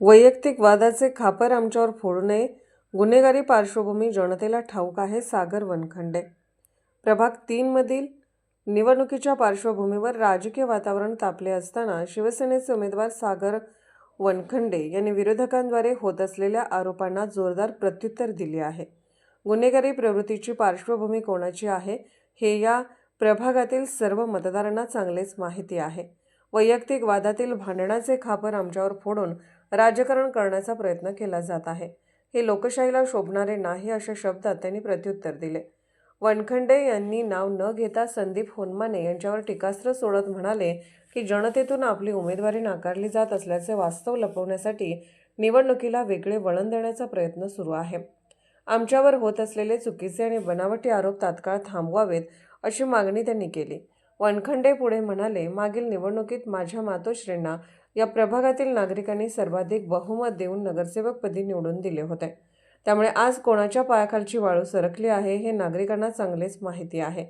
वैयक्तिक वादाचे खापर आमच्यावर फोडू नये. गुन्हेगारी पार्श्वभूमी जनतेला ठाऊक आहे सागर वनखंडे. प्रभाग तीनमधील निवडणुकीच्या पार्श्वभूमीवर राजकीय वातावरण तापले असताना शिवसेनेचे उमेदवार सागर वनखंडे यांनी विरोधकांद्वारे होत असलेल्या आरोपांना जोरदार प्रत्युत्तर दिले आहे. गुन्हेगारी प्रवृत्तीची पार्श्वभूमी कोणाची आहे हे या प्रभागातील सर्व मतदारांना चांगलेच माहिती आहे. वैयक्तिक वादातील भांडणाचे खापर आमच्यावर फोडून राजकारण करण्याचा प्रयत्न केला जात आहे. हे लोकशाहीला शोभणारे नाही अशा शब्दात त्यांनी प्रत्युत्तर दिले. वनखंडे यांनी नाव न घेता संदीप होनमाने यांच्यावर टीकास्त्र सोडत म्हणाले की जनतेतून आपली उमेदवारी नाकारली जात असल्याचे वास्तव लपवण्यासाठी निवडणुकीला वेगळे वळण देण्याचा प्रयत्न सुरू आहे. आमच्यावर होत असलेले चुकीचे आणि बनावटी आरोप तात्काळ थांबवावेत अशी मागणी त्यांनी केली. वनखंडे पुढे म्हणाले मागील निवडणुकीत माझ्या मातोश्रींना या प्रभागातील नागरिकांनी सर्वाधिक बहुमत देऊन नगरसेवकपदी निवडून दिले होते. त्यामुळे आज कोणाच्या पायाखालची वाळू सरकली आहे हे नागरिकांना चांगलेच माहिती आहे.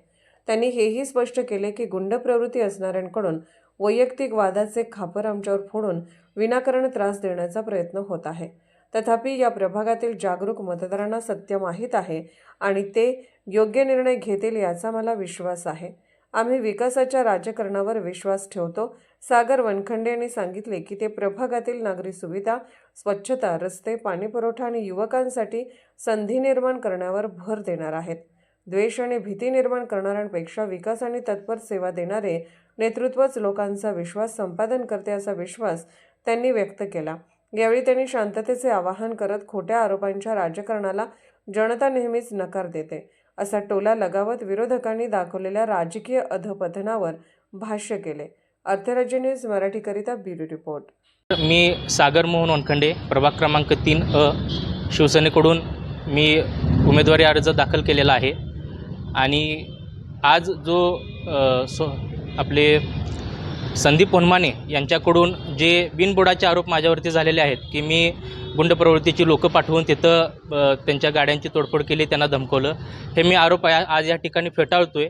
त्यांनी हेही स्पष्ट केले की गुंड प्रवृत्ती असणाऱ्यांकडून वैयक्तिक वादाचे खापर आमच्यावर फोडून विनाकारण त्रास देण्याचा प्रयत्न होत आहे. तथापि या प्रभागातील जागरूक मतदारांना सत्य माहीत आहे आणि ते योग्य निर्णय घेतील याचा मला विश्वास आहे. आम्ही विकासाच्या राजकारणावर विश्वास ठेवतो. सागर वनखंडे यांनी सांगितले की ते प्रभागातील नागरी सुविधा स्वच्छता रस्ते पाणीपुरवठा आणि युवकांसाठी संधी निर्माण करण्यावर भर देणार आहेत. द्वेष आणि भीती निर्माण करणाऱ्यांपेक्षा विकास आणि तत्पर सेवा देणारे नेतृत्वच लोकांचा विश्वास संपादन करते असा विश्वास त्यांनी व्यक्त केला. यावेळी त्यांनी शांततेचे आवाहन करत खोट्या आरोपांच्या राजकारणाला जनता नेहमीच नकार देते. असा टोला लगावत विरोधकांनी दाखवलेल्या राजकीय अधपतनावर भाष्य केले. अर्थराज्य न्यूज मराठीकरिता ब्युरो रिपोर्ट. मी सागर मोहन वनखंडे प्रभाग क्रमांक तीन अ शिवसेनेकडून मी उमेदवारी अर्ज दाखल केलेला आहे. आणि आज जो सो आपले संदीप होनमाने यांच्याकडून जे बिनबुडाचे आरोप माझ्यावरती झालेले आहेत की मी गुंड प्रवृत्तीची लोकं पाठवून तिथं त्यांच्या गाड्यांची तोडफोड केली त्यांना धमकवलं. हे मी आरोप आ- आज या ठिकाणी फेटाळतो आहे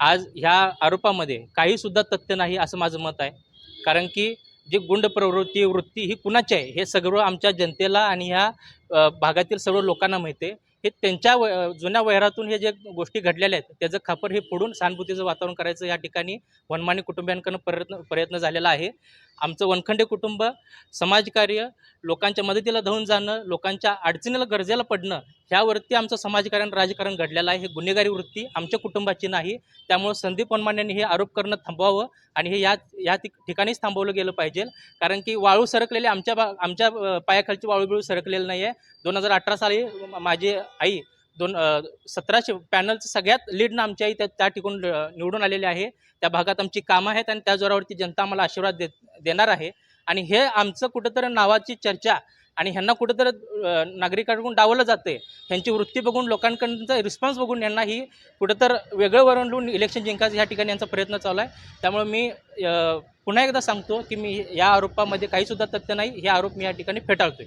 आज ह्या आरोपामध्ये काहीसुद्धा तथ्य नाही असं माझं मत आहे. कारण की जी गुंड प्रवृत्ती वृत्ती ही कुणाची आहे हे सगळं आमच्या जनतेला आणि ह्या भागातील सर्व लोकांना माहिती आहे. हे त्यांच्या व जुन्या वैरातून हे जे गोष्टी घडलेल्या आहेत त्याचं खापर हे फोडून सहानुभूतीचं वातावरण करायचं या ठिकाणी वनमानी कुटुंबियांकडून प्रयत्न प्रयत्न झालेला आहे. आमचं वनखंडे कुटुंब समाजकार्य लोकांच्या मदतीला धावून जाणं लोकांच्या अडचणीला गरजेला पडणं ह्यावरती आमचं समाजकारण राजकारण घडलेलं आहे. हे गुन्हेगारी वृत्ती आमच्या कुटुंबाची नाही. त्यामुळं संदीप वनमान्यांनी हे आरोप करणं थांबवावं आणि हे या या ठिकाणीच थांबवलं गेलं पाहिजे. कारण की वाळू सरकलेली आमच्या बा आमच्या पायाखालची वाळू बिळू सरकलेली नाही आहे दोन हजार अठरा साली माझी आई दोन सतराशे पॅनलचं सगळ्यात लीडनं आमच्या आई त्या त्या निवडून आलेले आहे. त्या भागात आमची कामं आहेत आणि त्या जोरावरती जनता आम्हाला आशीर्वाद दे देणार आहे. आणि हे आमचं कुठंतरी नावाची चर्चा आणि ह्यांना कुठंतरी नागरिकांकडून डावलं जाते ह्यांची वृत्ती बघून लोकांकडचा रिस्पॉन्स बघून यांना ही कुठंतरी वेगळं वरण लिहून इलेक्शन जिंकायचं ह्या ठिकाणी यांचा प्रयत्न चालू आहे. त्यामुळे मी पुन्हा एकदा सांगतो की मी या आरोपामध्ये काहीसुद्धा तथ्य नाही. हे आरोप मी या ठिकाणी फेटाळतोय.